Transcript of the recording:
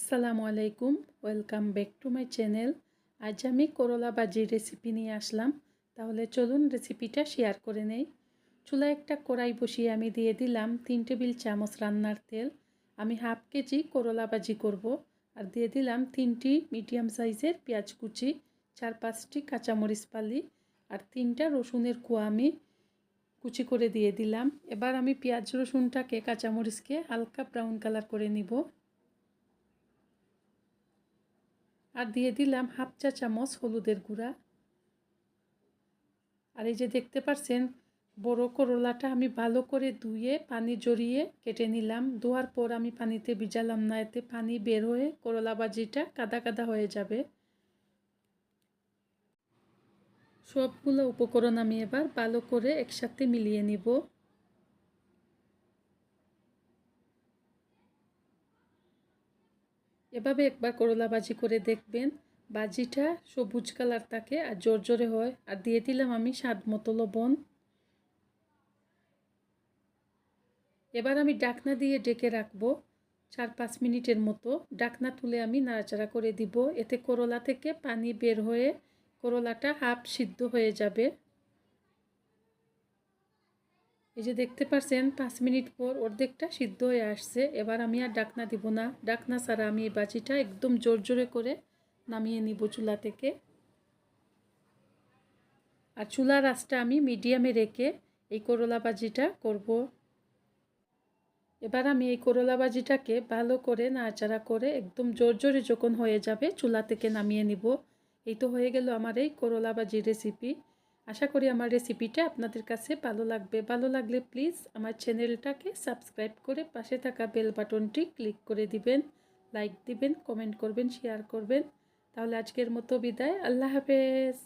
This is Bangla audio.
আসসালামু আলাইকুম, welcome back to my channel. আজ আমি করলা ভাজির রেসিপি নিয়ে আসলাম। তাহলে চলুন রেসিপিটা শেয়ার করে নেই। চুলায় একটা কড়াই বসিয়ে আমি দিয়ে দিলাম তিন টেবিল চামচ রান্নার তেল। আমি হাফ কেজি করলা ভাজি করব আর দিয়ে দিলাম তিনটি মিডিয়াম সাইজের পেঁয়াজ কুচি, চার পাঁচটি কাঁচামরিচ পালি আর তিনটা রসুনের কুয়া আমি কুচি করে দিয়ে দিলাম। এবার আমি পেঁয়াজ রসুনটাকে কাঁচামরিচকে হালকা ব্রাউন কালার করে নিব। আর দিয়ে দিলাম হাফ চা চামচ হলুদের গুঁড়া। আর এই যে দেখতে পাচ্ছেন বড় করলাটা আমি ভালো করে ধুয়ে পানি জড়িয়ে কেটে নিলাম। ধোয়ার পর আমি পানিতে ভিজালাম না, এতে পানি বের হয়ে করলা বাজিটা কাদা কাদা হয়ে যাবে। সবগুলো উপকরণ আমি এবার ভালো করে একসাথে মিলিয়ে নিব। এভাবে একবার করলা ভাজি করে দেখবেন ভাজিটা সবুজ কালার থাকে আর জোর জোরে হয়। আর দিয়ে দিলাম আমি স্বাদ মতো লবণ। এবার আমি ডাকনা দিয়ে ডেকে রাখব চার পাঁচ মিনিটের মতো। ডাকনা তুলে আমি নাড়াচাড়া করে দিব। এতে করলা থেকে পানি বের হয়ে করলাটা হাফ সিদ্ধ হয়ে যাবে। এই যে দেখতে পাচ্ছেন পাঁচ মিনিট পর অর্ধেকটা সিদ্ধ হয়ে আসছে। এবার আমি আর ডাকনা দিব না। ডাকনা ছাড়া আমি এই বাজিটা একদম জোর জোরে করে নামিয়ে নিব চুলা থেকে। আর চুলার আঁচটা আমি মিডিয়ামে রেখে এই করলা বাজিটা করব। এবার আমি এই করলা বাজিটাকে ভালো করে নাড়াচাড়া করে একদম জোর জোরে যখন হয়ে যাবে, চুলা থেকে নামিয়ে নিব। এই তো হয়ে গেল আমার এই করলা বাজির রেসিপি আশা করি আমার রেসিপিটা আপনাদের কাছে ভালো লাগবে। ভালো লাগলে প্লিজ আমার চ্যানেলটাকে সাবস্ক্রাইব করে পাশে থাকা বেল বাটনটি ক্লিক করে দিবেন। লাইক দিবেন কমেন্ট করবেন শেয়ার করবেন। তাহলে আজকের মতো বিদায়। আল্লাহ হাফেজ।